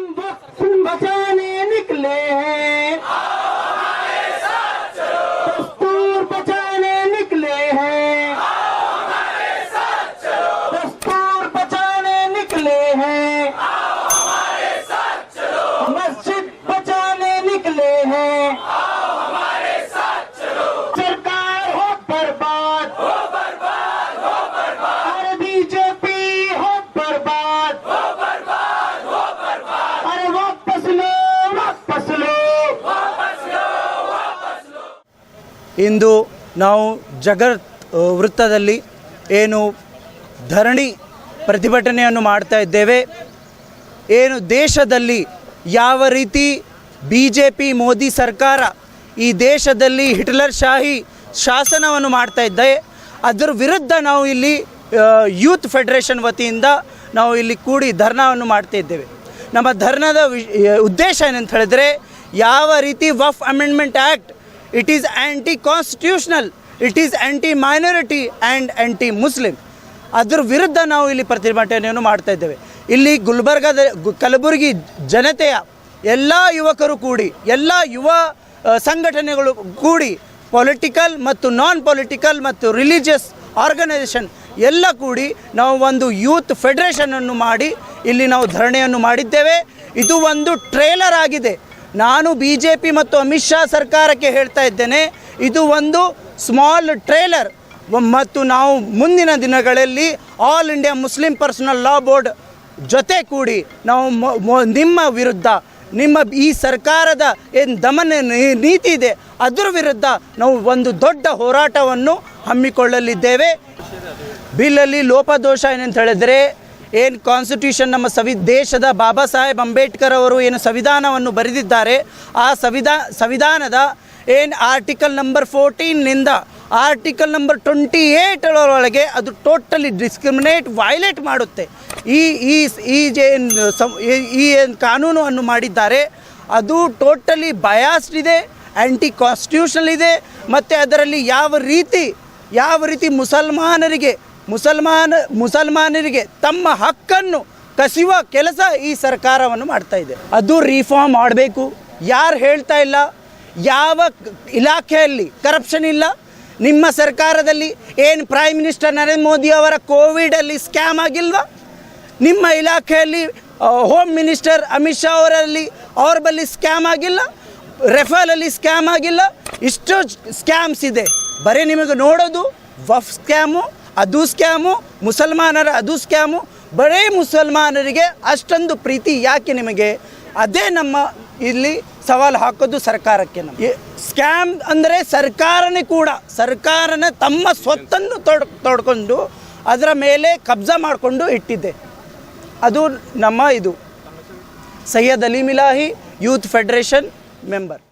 हम बचाने निकले हैं। दस्तूर बचाने निकले हैं। दस्तूर बचाने निकले हैं। मस्जिद बचाने निकले हैं। ಇಂದು ನಾವು ಜಗತ್ ವೃತ್ತದಲ್ಲಿ ಏನು ಧರಣಿ ಪ್ರತಿಭಟನೆಯನ್ನು ಮಾಡ್ತಾ ಇದ್ದೇವೆ. ಏನು ದೇಶದಲ್ಲಿ ಯಾವ ರೀತಿ ಬಿ ಜೆ ಪಿ ಮೋದಿ ಸರ್ಕಾರ ಈ ದೇಶದಲ್ಲಿ ಹಿಟ್ಲರ್ ಶಾಹಿ ಶಾಸನವನ್ನು ಮಾಡ್ತಾ ಇದ್ದೆ, ಅದರ ವಿರುದ್ಧ ನಾವು ಇಲ್ಲಿ ಯೂತ್ ಫೆಡರೇಷನ್ ವತಿಯಿಂದ ನಾವು ಇಲ್ಲಿ ಕೂಡಿ ಧರ್ನಾವನ್ನು ಮಾಡ್ತಾ ಇದ್ದೇವೆ. ನಮ್ಮ ಧರ್ನದ ಉದ್ದೇಶ ಏನಂತ ಹೇಳಿದ್ರೆ ಯಾವ ರೀತಿ Waqf amendment act it is anti constitutional it is anti minority and anti Muslim ಅದ್ರ ವಿರುದ್ಧ ನಾವು ಇಲ್ಲಿ ಪ್ರತಿಭಟನೆಯನ್ನು ಮಾಡ್ತಾ ಇದ್ದೇವೆ. ಇಲ್ಲಿ ಗುಲ್ಬರ್ಗದ, ಕಲಬುರಗಿ ಜನತೆಯ ಎಲ್ಲ ಯುವಕರು ಕೂಡಿ, ಎಲ್ಲ ಯುವ ಸಂಘಟನೆಗಳು ಕೂಡಿ ಪೊಲಿಟಿಕಲ್ ಮತ್ತು ನಾನ್ ಪೊಲಿಟಿಕಲ್ ಮತ್ತು ರಿಲಿಜಿಯಸ್ ಆರ್ಗನೈಸೇಷನ್ ಎಲ್ಲ ಕೂಡಿ ನಾವು ಒಂದು ಯೂತ್ ಫೆಡರೇಷನನ್ನು ಮಾಡಿ ಇಲ್ಲಿ ನಾವು ಧರಣಿಯನ್ನು ಮಾಡಿದ್ದೇವೆ. ಇದು ಒಂದು ಟ್ರೇಲರ್ ಆಗಿದೆ. ನಾನು ಬಿ ಜೆ ಪಿ ಮತ್ತು ಅಮಿತ್ ಶಾ ಸರ್ಕಾರಕ್ಕೆ ಹೇಳ್ತಾ ಇದ್ದೇನೆ, ಇದು ಒಂದು ಸ್ಮಾಲ್ ಟ್ರೇಲರ್ ಮತ್ತು ನಾವು ಮುಂದಿನ ದಿನಗಳಲ್ಲಿ all India Muslim personal law board ಜೊತೆ ಕೂಡಿ ನಾವು ನಿಮ್ಮ ವಿರುದ್ಧ, ನಿಮ್ಮ ಈ ಸರ್ಕಾರದ ಏನು ದಮನ ನೀತಿ ಇದೆ, ಅದರ ವಿರುದ್ಧ ನಾವು ಒಂದು ದೊಡ್ಡ ಹೋರಾಟವನ್ನು ಹಮ್ಮಿಕೊಳ್ಳಲಿದ್ದೇವೆ. ಬಿಲ್ಲಲ್ಲಿ ಲೋಪದೋಷ ಏನಂತ ಹೇಳಿದ್ರೆ ಏನು ಕಾನ್ಸ್ಟಿಟ್ಯೂಷನ್ ನಮ್ಮ ಸವಿ, ದೇಶದ ಬಾಬಾ ಸಾಹೇಬ್ ಅಂಬೇಡ್ಕರ್ ಅವರು ಏನು ಸಂವಿಧಾನವನ್ನು ಬರೆದಿದ್ದಾರೆ, ಆ ಸಂವಿಧಾ, ಸಂವಿಧಾನದ ಏನು ಆರ್ಟಿಕಲ್ ನಂಬರ್ ಫೋರ್ಟೀನ್ನಿಂದ ಆರ್ಟಿಕಲ್ ನಂಬರ್ ಟ್ವೆಂಟಿ ಏಯ್ಟರೊಳಗೆ ಅದು ಟೋಟಲಿ ಡಿಸ್ಕ್ರಿಮಿನೇಟ್ ವೈಲೇಟ್ ಮಾಡುತ್ತೆ. ಈ ಈ ಈ ಈ- ಈ ಏನು ಕಾನೂನನ್ನು ಮಾಡಿದ್ದಾರೆ, ಅದು ಟೋಟಲಿ ಬಯಾಸ್ಡ್ ಇದೆ ಆ್ಯಂಟಿ ಕಾನ್ಸ್ಟಿಟ್ಯೂಷನಲ್ ಇದೆ, ಮತ್ತು ಅದರಲ್ಲಿ ಯಾವ ರೀತಿ ಯಾವ ರೀತಿ ಮುಸಲ್ಮಾನರಿಗೆ ಮುಸಲ್ಮಾನ, ಮುಸಲ್ಮಾನರಿಗೆ ತಮ್ಮ ಹಕ್ಕನ್ನು ಕಸಿಯುವ ಕೆಲಸ ಈ ಸರ್ಕಾರವನ್ನು ಮಾಡ್ತಾ ಇದೆ. ಅದು ರಿಫಾರ್ಮ್ ಮಾಡಬೇಕು. ಯಾರು ಹೇಳ್ತಾ ಇಲ್ಲ? ಯಾವ ಇಲಾಖೆಯಲ್ಲಿ ಕರಪ್ಷನ್ ಇಲ್ಲ? ನಿಮ್ಮ ಸರ್ಕಾರದಲ್ಲಿ ಏನು ಪ್ರೈಮ್ ಮಿನಿಸ್ಟರ್ ನರೇಂದ್ರ ಮೋದಿ ಅವರ ಕೋವಿಡಲ್ಲಿ ಸ್ಕ್ಯಾಮ್ ಆಗಿಲ್ವಾ? ನಿಮ್ಮ ಇಲಾಖೆಯಲ್ಲಿ ಹೋಮ್ ಮಿನಿಸ್ಟರ್ ಅಮಿತ್ ಶಾ ಅವರಲ್ಲಿ ಅವ್ರ ಬಳಿ ಸ್ಕ್ಯಾಮ್ ಆಗಿಲ್ಲ? ರೆಫಲಲ್ಲಿ ಸ್ಕ್ಯಾಮ್ ಆಗಿಲ್ಲ? ಇಷ್ಟು ಸ್ಕ್ಯಾಮ್ಸ್ ಇದೆ. ಬರೀ ನಿಮಗೆ ನೋಡೋದು ವಫ್ ಸ್ಕ್ಯಾಮು ಅದು ಸ್ಕ್ಯಾಮು, ಮುಸಲ್ಮಾನರ ಅದು ಸ್ಕ್ಯಾಮು, ಬರೇ ಮುಸಲ್ಮಾನರಿಗೆ ಅಷ್ಟೊಂದು ಪ್ರೀತಿ ಯಾಕೆ ನಿಮಗೆ? ಅದೇ ನಮ್ಮ ಇಲ್ಲಿ ಸವಾಲು ಹಾಕೋದು ಸರ್ಕಾರಕ್ಕೆ ನಮ್ಮ ಸ್ಕ್ಯಾಮ್ ಅಂದರೆ ಸರ್ಕಾರನೇ ಕೂಡ, ಸರ್ಕಾರನೇ ತಮ್ಮ ಸ್ವತ್ತನ್ನು ತೊಡ್, ತೊಡ್ಕೊಂಡು ಅದರ ಮೇಲೆ ಕಬ್ಜಾ ಮಾಡಿಕೊಂಡು ಇಟ್ಟಿದ್ದೆ. ಅದು ನಮ್ಮ ಇದು. Syed Ali Milahi youth federation member